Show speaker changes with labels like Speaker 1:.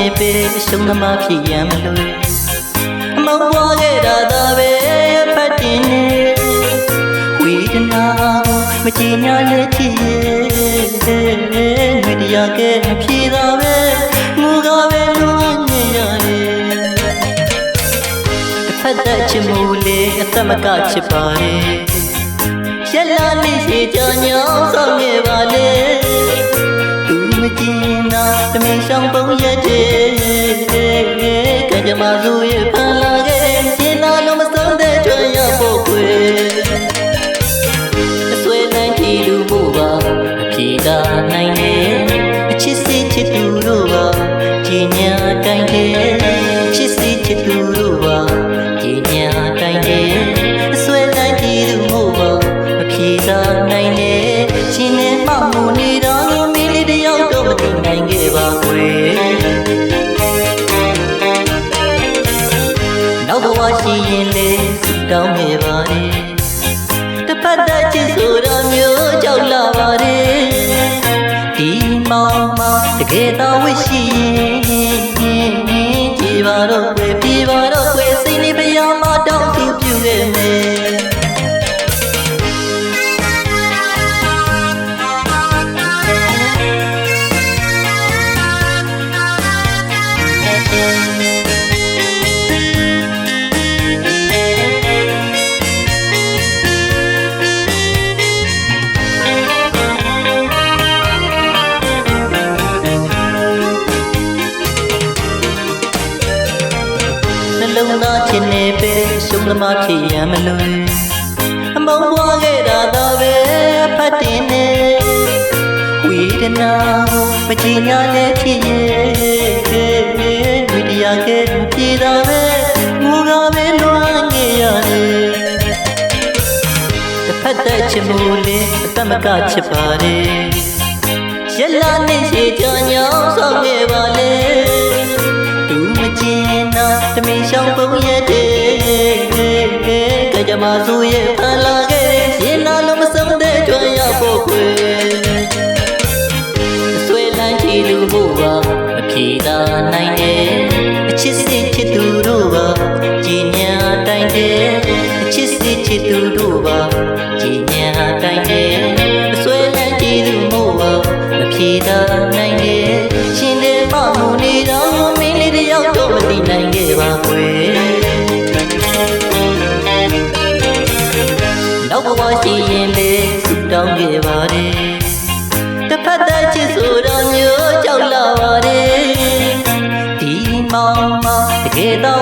Speaker 1: ရှုံးသမားဖြစ်ရန်မလို့အမောင်းပွားခဲ့တာသာပဲဖတ်တင်နေဝေဒနာကိုမချင်ညာလက်ချစ်ရဲ့ငွေတရားကဲမဖြေတာပဲငူကပဲလုံးညင်ရတယ်တစ်ဖက်သက်ချင်မူလေအသက်မကချစ်ပါလေရက်လာနေရှိကြ ကကြမစုရဲ့ဖန်လာခဲ့ရှင်းလာလို့မဆုံးတဲ့ကြွရဖို့ကွယ်အဆွေနိုင်ကြည့်လူမှုပါအဖြေသာနိုင်တယ်အချစ်စီချစ်သူတို့ပါကြည်ညာတိုင်းတယ်ချစ်စီချစ်သူတို့ပါကြည်ညာတိုင်းတယ်အဆွေနိုင်ကြည့်လူမှုပါအဖြေသာနိုင်တ ဘဝရှိရင်လေဆုတောင်းခဲ့ပါတယ်တစ်ဖက်သက်ချစ်ဆိုတာမျိုးကြောက်လာပါတယ်ဒီမောင်မတကယ်တော့ဝိရှိရင်ကြည်ပါတော့ကွယ်ပြေပါတော့ကွယ်စိတ် လုံးသားချင်နေပဲရှုံးသမားဖြစ်ရန်မလွယ်အမုန်းပွားခဲ့တာတော့ပဲဖတ်တင်နေဝေဒနာကိုမချင်ညာလည်းဖြစ်ရဲ့ဝိတရားကဲပြေတာပဲငူကပဲလွမ်းခဲ့ရတယ်တစ်ဖက်သက်ချင်မှုလေးအသက်မကချစ်ပါလေရက်လာနေရှိကြညောင်းဆောင်ခဲ့ပါလေ မဆိုရဲ့ဖန်လာခဲ့ရင်နာလုံးမဆုံးတဲ့ကြွရဖို့ခွေအဆွေလန်းချီလူဖို့ပါအဖြေသာနိုင်တယ်အချစ်စစ်ချစ်သူတို့ပါကြည်ညာတိုင်းတဲ့အချစ်စစ်ချစ်သူတို့ပါကြည်ညာတိုင်းတဲ့အဆွေလန်းချီလူမို့ပါအဖြေသာနိုင်တယ်ရှင်တဲ့မမှုနေတော့မင်းလေးတယောက်တော့မသိနိုင် ဘဝရှိရင်လေဆုတောင်းခဲ့ပါတယ်တစ်ဖက်သက်ချစ်ဆိုတော့မျိုးကြောက်လာပါတယ်ဒီမောင်မတကယ်တော့ဝရှိရင်ပြေပါတော့ပြေပါတော့